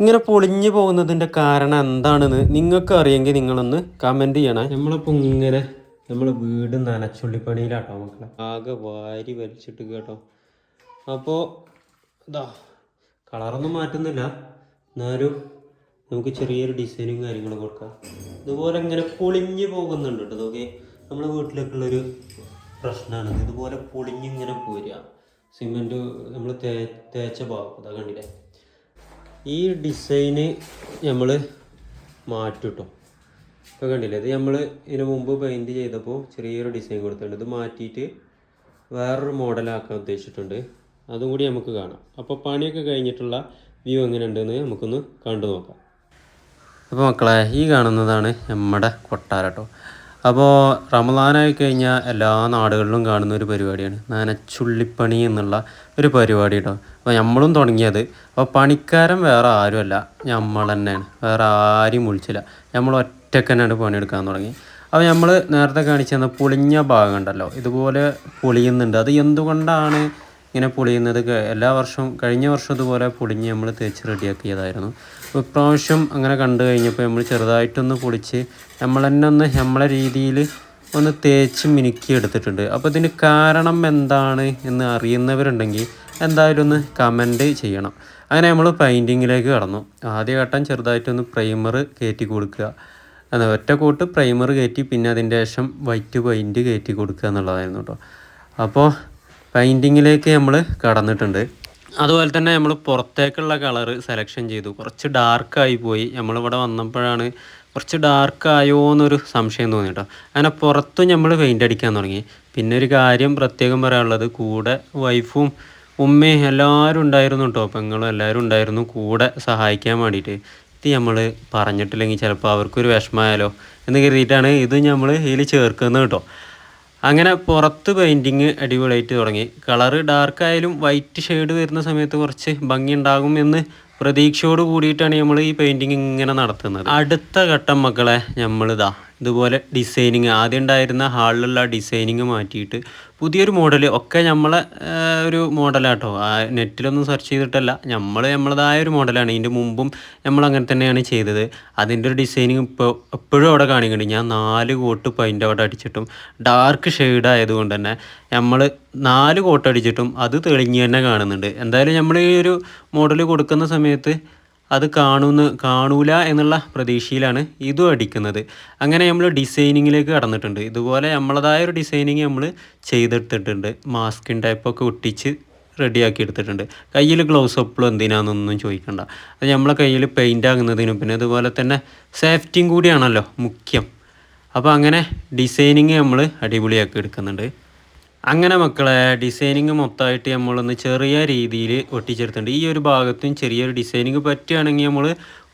ഇങ്ങനെ പൊളിഞ്ഞു പോകുന്നതിന്റെ കാരണം എന്താണെന്ന് നിങ്ങൾക്ക് അറിയെങ്കിൽ നിങ്ങളൊന്ന് കമന്റ് ചെയ്യണേ. നമ്മളിപ്പോൾ ഇങ്ങനെ നമ്മൾ വീട് നനച്ചുള്ളിപ്പണിയിലാട്ടോ മക്കളെ ആകെ വാരി വലിച്ചിട്ട് കേട്ടോ. അപ്പോൾ ഇതാ കളറൊന്നും മാറ്റുന്നില്ല. എന്നാലും നമുക്ക് ചെറിയൊരു ഡിസൈനും കാര്യങ്ങളും കൊടുക്കാം. ഇതുപോലെ ഇങ്ങനെ പൊളിഞ്ഞു പോകുന്നുണ്ട് കേട്ടോ. നോക്കി നമ്മുടെ വീട്ടിലേക്കുള്ളൊരു പ്രശ്നമാണ് ഇതുപോലെ പൊളിഞ്ഞിങ്ങനെ പോരുക. സിമെന്റ് നമ്മൾ തേ തേച്ച ഭാഗം അതാ കണ്ടില്ലേ? ഈ ഡിസൈന് നമ്മൾ മാറ്റും കേട്ടോ ഇപ്പോൾ കണ്ടില്ലേ ഇത് നമ്മൾ ഇതിനു മുമ്പ് പെയിന്റ് ചെയ്തപ്പോൾ ചെറിയൊരു ഡിസൈൻ കൊടുത്തിട്ടുണ്ട്. ഇത് മാറ്റിയിട്ട് വേറൊരു മോഡലാക്കാൻ ഉദ്ദേശിച്ചിട്ടുണ്ട്. അതും കൂടി നമുക്ക് കാണാം. അപ്പോൾ പണിയൊക്കെ കഴിഞ്ഞിട്ടുള്ള വ്യൂ എങ്ങനെയുണ്ടെന്ന് നമുക്കൊന്ന് കണ്ടു നോക്കാം. അപ്പോൾ മക്കളെ ഈ കാണുന്നതാണ് നമ്മുടെ കൊട്ടാര കേട്ടോ അപ്പോൾ റമദാനായി കഴിഞ്ഞാൽ എല്ലാ നാടുകളിലും കാണുന്ന ഒരു പരിപാടിയാണ്. നനച്ചുള്ളിപ്പണി എന്നുള്ള ഒരു പരിപാടി കേട്ടോ അപ്പോൾ നമ്മളും തുടങ്ങിയത്. അപ്പോൾ പണിക്കാരൻ വേറെ ആരുമല്ല. നമ്മൾ തന്നെയാണ് വേറെ ആരും വിളിച്ചില്ല. നമ്മൾ ഒറ്റയ്ക്ക് തന്നെയാണ് പണിയെടുക്കാൻ തുടങ്ങി. അപ്പോൾ നമ്മൾ നേരത്തെ കാണിച്ചു തന്ന പൊളിഞ്ഞ ഭാഗം ഉണ്ടല്ലോ ഇതുപോലെ പൊളിയുന്നുണ്ട്. അത് എന്തുകൊണ്ടാണ് ഇങ്ങനെ പൊളിയുന്നത്? എല്ലാ വർഷവും കഴിഞ്ഞ വർഷം ഇതുപോലെ പൊളിഞ്ഞ് നമ്മൾ തേച്ച് റെഡിയാക്കിയതായിരുന്നു. അപ്പോൾ ഇപ്രാവശ്യം അങ്ങനെ കണ്ടു കഴിഞ്ഞപ്പോൾ നമ്മൾ ചെറുതായിട്ടൊന്ന് പൊളിച്ച് നമ്മൾ തന്നെ ഒന്ന് നമ്മളെ രീതിയിൽ ഒന്ന് തേച്ച് മിനുക്കി എടുത്തിട്ടുണ്ട്. അപ്പോൾ ഇതിന് കാരണം എന്താണ് എന്ന് അറിയുന്നവരുണ്ടെങ്കിൽ എന്തായാലും ഒന്ന് കമന്റ് ചെയ്യണം. അങ്ങനെ നമ്മൾ പെയിന്റിങ്ങിലേക്ക് കടന്നു. ആദ്യഘട്ടം ചെറുതായിട്ടൊന്ന് പ്രൈമർ കയറ്റി കൊടുക്കുക. എന്നാൽ ഒറ്റ കോട്ട് പ്രൈമർ കയറ്റി പിന്നെ അതിന്റെ ശേഷം വൈറ്റ് പെയിന്റ് കയറ്റി കൊടുക്കുക എന്നുള്ളതായിരുന്നു കേട്ടോ അപ്പോൾ പെയിന്റിങ്ങിലേക്ക് നമ്മൾ കടന്നിട്ടുണ്ട്. അതുപോലെ തന്നെ നമ്മൾ പുറത്തേക്കുള്ള കളറ് സെലക്ഷൻ ചെയ്തു. കുറച്ച് ഡാർക്കായി പോയി. നമ്മളിവിടെ വന്നപ്പോഴാണ് കുറച്ച് ഡാർക്കായോ എന്നൊരു സംശയം തോന്നി കേട്ടോ അങ്ങനെ പുറത്തും നമ്മൾ പെയിന്റ് അടിക്കാൻ തുടങ്ങി. പിന്നെ ഒരു കാര്യം പ്രത്യേകം പറയാനുള്ളത്. കൂടെ വൈഫും ഉമ്മയും എല്ലാവരും ഉണ്ടായിരുന്നു കേട്ടോ പെങ്ങളും എല്ലാവരും ഉണ്ടായിരുന്നു. കൂടെ സഹായിക്കാൻ വേണ്ടിയിട്ട്. ഇത് നമ്മൾ പറഞ്ഞിട്ടില്ലെങ്കിൽ ചിലപ്പോൾ അവർക്കൊരു വിഷമമായാലോ എന്ന് കരുതിയിട്ടാണ് ഇത് നമ്മൾ ഇതിൽ ചേർക്കുന്നത് കേട്ടോ അങ്ങനെ പുറത്ത് പെയിന്റിങ് അടിപൊളിയായിട്ട് തുടങ്ങി. കളറ് ഡാർക്കായാലും വൈറ്റ് ഷെയ്ഡ് വരുന്ന സമയത്ത് കുറച്ച് ഭംഗി ഉണ്ടാകും എന്ന് പ്രതീക്ഷയോട് കൂടിയിട്ടാണ് നമ്മൾ ഈ പെയിന്റിങ് ഇങ്ങനെ നടത്തുന്നത്. അടുത്ത ഘട്ടം മക്കളെ നമ്മളിതാ ഇതുപോലെ ഡിസൈനിങ് ആദ്യം ഉണ്ടായിരുന്ന ഹാളിലുള്ള ഡിസൈനിങ് മാറ്റിയിട്ട് പുതിയൊരു മോഡൽ ഒക്കെ നമ്മളെ ഒരു മോഡലാട്ടോ നെറ്റിലൊന്നും സെർച്ച് ചെയ്തിട്ടല്ല. നമ്മൾ നമ്മളതായ ഒരു മോഡലാണ് ഇതിന്റെ മുമ്പും നമ്മൾ അങ്ങനെ തന്നെയാണ് ചെയ്തത്. അതിന്റെ ഒരു ഡിസൈനിങ് ഇപ്പോൾ എപ്പോഴും അവിടെ കാണിക്കുന്നുണ്ട്. ഞാൻ നാല് കോട്ട് പൈന്റ് അവിടെ അടിച്ചിട്ടും ഡാർക്ക് ഷെയ്ഡ് ആയതുകൊണ്ട് തന്നെ നമ്മൾ നാല് കോട്ട് അടിച്ചിട്ടും അത് തെളിഞ്ഞ് തന്നെ കാണുന്നുണ്ട്. എന്തായാലും നമ്മൾ ഈ ഒരു മോഡൽ കൊടുക്കുന്ന സമയത്ത് അത് കാണുന്ന കാണൂല എന്നുള്ള പ്രതീക്ഷയിലാണ് ഇതും അടിക്കുന്നത്. അങ്ങനെ നമ്മൾ ഡിസൈനിങ്ങിലേക്ക് കടന്നിട്ടുണ്ട്. ഇതുപോലെ നമ്മളതായ ഒരു ഡിസൈനിങ് നമ്മൾ ചെയ്തെടുത്തിട്ടുണ്ട്. മാസ്കിൻ ടൈപ്പൊക്കെ ഒട്ടിച്ച് റെഡിയാക്കി എടുത്തിട്ടുണ്ട്. കയ്യിൽ ഗ്ലൗസ് എപ്പോഴും എന്തിനാണെന്നൊന്നും ചോദിക്കണ്ട. അത് നമ്മളെ കയ്യിൽ പെയിന്റ് ആകുന്നതിനും പിന്നെ അതുപോലെ തന്നെ സേഫ്റ്റിയും കൂടിയാണല്ലോ മുഖ്യം. അപ്പോൾ അങ്ങനെ ഡിസൈനിങ് നമ്മൾ അടിപൊളിയാക്കി എടുക്കുന്നുണ്ട്. അങ്ങനെ മക്കളെ ഡിസൈനിങ് മൊത്തമായിട്ട് നമ്മളൊന്ന് ചെറിയ രീതിയിൽ ഒട്ടിച്ചെടുത്തിട്ടുണ്ട്. ഈ ഒരു ഭാഗത്തും ചെറിയൊരു ഡിസൈനിങ് പറ്റുകയാണെങ്കിൽ നമ്മൾ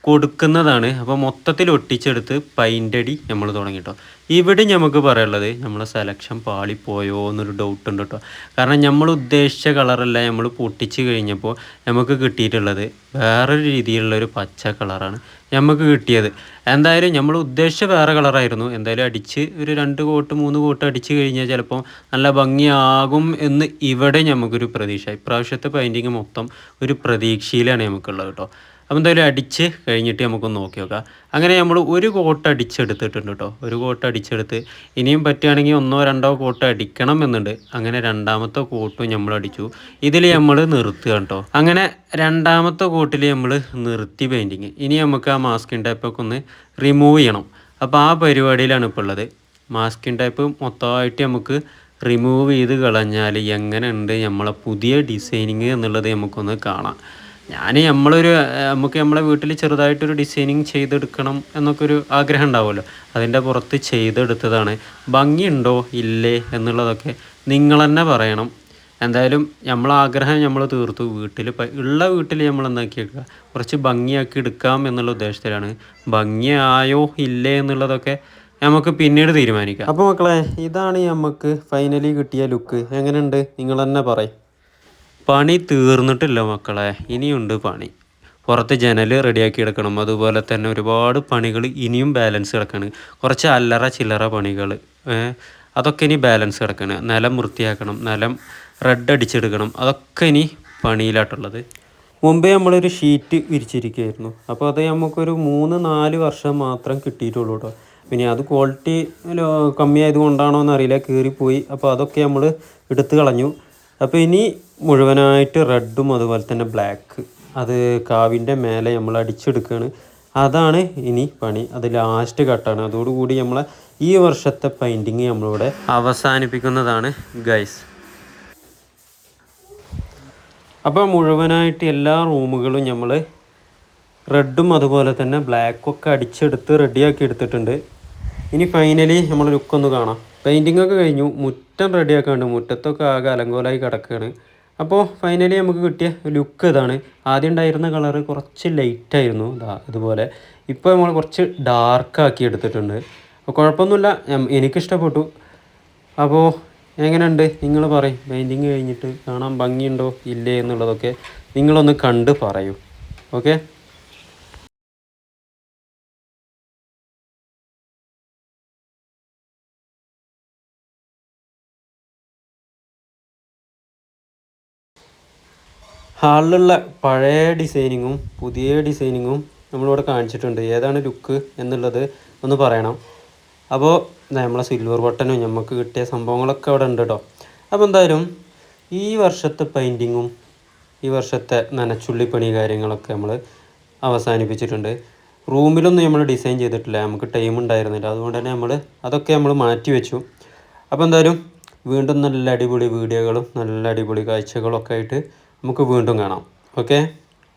കൊടുക്കുന്നതാണ്. അപ്പോൾ മൊത്തത്തിൽ ഒട്ടിച്ചെടുത്ത് പൈന്റടി നമ്മൾ തുടങ്ങിട്ടോ ഇവിടെ നമുക്ക് പറയാനുള്ളത് നമ്മളെ സെലക്ഷൻ പാളിപ്പോയോ എന്നൊരു ഡൗട്ട് ഉണ്ട് കേട്ടോ കാരണം നമ്മൾ ഉദ്ദേശിച്ച കളറല്ല നമ്മൾ പൊട്ടിച്ച് കഴിഞ്ഞപ്പോൾ നമുക്ക് കിട്ടിയിട്ടുള്ളത് വേറൊരു രീതിയിലുള്ള ഒരു പച്ച കളറാണ് നമുക്ക് കിട്ടിയത്. എന്തായാലും നമ്മൾ ഉദ്ദേശിച്ച വേറെ കളറായിരുന്നു എന്തായാലും അടിച്ച് ഒരു രണ്ട് കോട്ട് മൂന്ന് കോട്ട് അടിച്ച് കഴിഞ്ഞാൽ ചിലപ്പോൾ നല്ല ഭംഗിയാകും എന്ന് ഇവിടെ നമുക്കൊരു പ്രതീക്ഷ. ഇപ്രാവശ്യത്തെ പെയിന്റിങ് മൊത്തം ഒരു പ്രതീക്ഷയിലാണ് നമുക്കുള്ളത് കേട്ടോ അപ്പോൾ എന്തായാലും അടിച്ച് കഴിഞ്ഞിട്ട് നമുക്കൊന്ന് നോക്കി നോക്കാം. അങ്ങനെ നമ്മൾ ഒരു കോട്ട് അടിച്ചെടുത്തിട്ടുണ്ട് കേട്ടോ. ഒരു കോട്ട് അടിച്ചെടുത്ത് ഇനിയും പറ്റുകയാണെങ്കിൽ ഒന്നോ രണ്ടോ കോട്ട് അടിക്കണം എന്നുണ്ട്. അങ്ങനെ രണ്ടാമത്തെ കോട്ടും നമ്മൾ അടിച്ചു. ഇതിൽ നമ്മൾ നിർത്തുക കേട്ടോ. അങ്ങനെ രണ്ടാമത്തെ കോട്ടിൽ നമ്മൾ നിർത്തി പെയിന്റിങ് ഇനി നമുക്ക് ആ മാസ്കിൻ ടൈപ്പൊക്കെ ഒന്ന് റിമൂവ് ചെയ്യണം. അപ്പോൾ ആ പരിപാടിയിലാണ് ഇപ്പോൾ ഉള്ളത്. മാസ്കിൻ ടൈപ്പ് മൊത്തമായിട്ട് നമുക്ക് റിമൂവ് ചെയ്ത് കളഞ്ഞാൽ എങ്ങനെയുണ്ട് നമ്മളെ പുതിയ ഡിസൈനിങ് എന്നുള്ളത് നമുക്കൊന്ന് കാണാം. ഞാൻ നമ്മളൊരു നമുക്ക് നമ്മളെ വീട്ടിൽ ചെറുതായിട്ടൊരു ഡിസൈനിങ് ചെയ്തെടുക്കണം എന്നൊക്കെ ഒരു ആഗ്രഹം ഉണ്ടാവുമല്ലോ. അതിന്റെ പുറത്ത് ചെയ്തെടുത്തതാണ്. ഭംഗിയുണ്ടോ? ഇല്ലേ? എന്നുള്ളതൊക്കെ നിങ്ങൾ തന്നെ പറയണം. എന്തായാലും നമ്മൾ ആഗ്രഹം നമ്മൾ തീർത്തു. വീട്ടിൽ ഉള്ള വീട്ടിൽ നമ്മൾ എന്താക്കി വെക്കുക കുറച്ച് ഭംഗിയാക്കി എടുക്കാം എന്നുള്ള ഉദ്ദേശത്തിലാണ്. ഭംഗിയായോ? ഇല്ലേ? എന്നുള്ളതൊക്കെ നമുക്ക് പിന്നീട് തീരുമാനിക്കാം. അപ്പോൾ മക്കളെ ഇതാണ് നമുക്ക് ഫൈനലി കിട്ടിയ ലുക്ക് എങ്ങനെയുണ്ട്? നിങ്ങൾ തന്നെ പറയും. പണി തീർന്നിട്ടില്ല മക്കളെ. ഇനിയുണ്ട് പണി. പുറത്ത് ജനൽ റെഡിയാക്കി എടുക്കണം. അതുപോലെ തന്നെ ഒരുപാട് പണികൾ ഇനിയും ബാലൻസ് കിടക്കണം. കുറച്ച് അല്ലറ ചില്ലറ പണികൾ അതൊക്കെ ഇനി ബാലൻസ് കിടക്കണം. നിലം വൃത്തിയാക്കണം. നിലം റെഡ് അടിച്ചെടുക്കണം. അതൊക്കെ ഇനി പണിയിലാട്ടുള്ളത്. മുമ്പേ നമ്മളൊരു ഷീറ്റ് വിരിച്ചിരിക്കുകയായിരുന്നു. അപ്പോൾ അത് നമുക്കൊരു മൂന്ന് നാല് വർഷം മാത്രം കിട്ടിയിട്ടുള്ളൂ കേട്ടോ പിന്നെ അത് ക്വാളിറ്റി കമ്മിയായത് കൊണ്ടാണോ എന്നറിയില്ല. കീറിപ്പോയി. അപ്പോൾ അതൊക്കെ നമ്മൾ എടുത്തു കളഞ്ഞു. അപ്പോൾ ഇനി മുഴുവനായിട്ട് റെഡും അതുപോലെ തന്നെ ബ്ലാക്ക്. അത് കാവിന്റെ മേലെ നമ്മൾ അടിച്ചെടുക്കുകയാണ്. അതാണ് ഇനി പണി. അത് ലാസ്റ്റ് കട്ടാണ് അതോടുകൂടി നമ്മൾ ഈ വർഷത്തെ പെയിന്റിങ് നമ്മളിവിടെ അവസാനിപ്പിക്കുന്നതാണ് ഗൈസ് അപ്പോൾ മുഴുവനായിട്ട് എല്ലാ റൂമുകളും നമ്മൾ റെഡും അതുപോലെ തന്നെ ബ്ലാക്കും ഒക്കെ അടിച്ചെടുത്ത് റെഡിയാക്കി എടുത്തിട്ടുണ്ട്. ഇനി ഫൈനലി നമ്മൾ ലുക്കൊന്ന് കാണാം. പെയിന്റിങ്ങൊക്കെ കഴിഞ്ഞു. മുറ്റം റെഡിയാക്കാണ്ട് മുറ്റത്തൊക്കെ ആകെ അലങ്കോലായി കിടക്കുകയാണ്. അപ്പോൾ ഫൈനലി നമുക്ക് കിട്ടിയ ലുക്ക് ഇതാണ്. ആദ്യം ഉണ്ടായിരുന്ന കളറ് കുറച്ച് ലൈറ്റായിരുന്നു ഇതാ ഇതുപോലെ. ഇപ്പോൾ നമ്മൾ കുറച്ച് ഡാർക്കാക്കി എടുത്തിട്ടുണ്ട്. അപ്പോൾ കുഴപ്പമൊന്നുമില്ല എനിക്കിഷ്ടപ്പെട്ടു. അപ്പോൾ എങ്ങനെയുണ്ട്? നിങ്ങൾ പറയും. പെയിന്റിങ് കഴിഞ്ഞിട്ട് കാണാൻ ഭംഗിയുണ്ടോ? ഇല്ലേ എന്നുള്ളതൊക്കെ നിങ്ങളൊന്ന് കണ്ട് പറയൂ. ഓക്കെ ഹാളിലുള്ള പഴയ ഡിസൈനിങ്ങും പുതിയ ഡിസൈനിങ്ങും നമ്മളിവിടെ കാണിച്ചിട്ടുണ്ട്. ഏതാണ് ലുക്ക് എന്നുള്ളത് ഒന്ന് പറയണം. അപ്പോൾ നമ്മളെ സിൽവർ ബട്ടനും നമുക്ക് കിട്ടിയ സംഭവങ്ങളൊക്കെ അവിടെ ഉണ്ട് കേട്ടോ അപ്പോൾ എന്തായാലും ഈ വർഷത്തെ പെയിന്റിങ്ങും ഈ വർഷത്തെ നനച്ചുള്ളിപ്പണി കാര്യങ്ങളൊക്കെ നമ്മൾ അവസാനിപ്പിച്ചിട്ടുണ്ട്. റൂമിലൊന്നും നമ്മൾ ഡിസൈൻ ചെയ്തിട്ടില്ല. നമുക്ക് ടൈം ഉണ്ടായിരുന്നില്ല. അതുകൊണ്ട് തന്നെ നമ്മൾ അതൊക്കെ നമ്മൾ മാറ്റി വെച്ചു. അപ്പോൾ എന്തായാലും വീണ്ടും നല്ല അടിപൊളി വീഡിയോകളും നല്ല അടിപൊളി കാഴ്ചകളൊക്കെ ആയിട്ട് നമുക്ക് വീണ്ടും കാണാം. Okay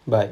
bye